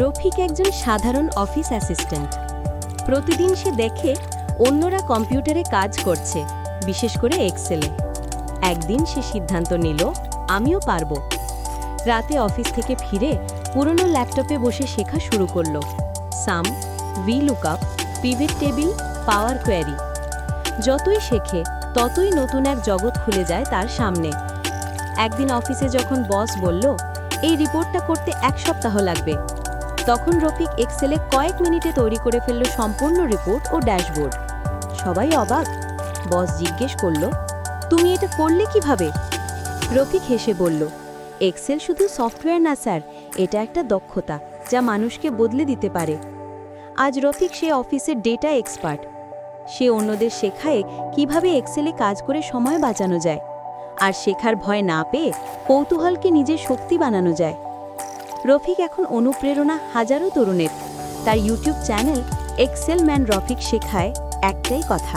রফিক একজন সাধারণ office assistant. প্রতিদিন সে দেখে অন্যরা কম্পিউটারে কাজ করছে, বিশেষ করে এক্সেলে একদিন সে সিদ্ধান্ত নিল, আমিও পারব। রাতে অফিস থেকে ফিরে পুরনো ল্যাপটপে বসে শেখা শুরু করল। Sum, V lookup, pivot table, power query. যতই শেখে, ততই নতুন এক জগৎ খুলে যায় তার সামনে। একদিন অফিসে যখন বস বলল, এই রিপোর্টটা করতে এক সপ্তাহ লাগবে। তখন রফিক এক্সেলে কয়েক মিনিটে তৈরি করে ফেলল সম্পূর্ণ রিপোর্ট ও ড্যাশবোর্ড সবাই অবাক। বস জিজ্ঞেস করল, তুমি এটা করলে কীভাবে? রফিক হেসে বলল এক্সেল শুধু সফটওয়্যার না স্যার, এটা একটা দক্ষতা যা মানুষকে বদলে দিতে পারে। আজ রফিক সে অফিসের ডেটা এক্সপার্ট সে অন্যদের শেখায় কীভাবে এক্সেলে কাজ করে সময় বাঁচানো যায়। আর শেখার ভয় না পেয়ে কৌতূহলকে নিজের শক্তি বানানো যায়। রফিক এখন অনুপ্রেরণা হাজারো তরুণের। তার YouTube channel Excel man Rafiq শেখায় একটাই কথা।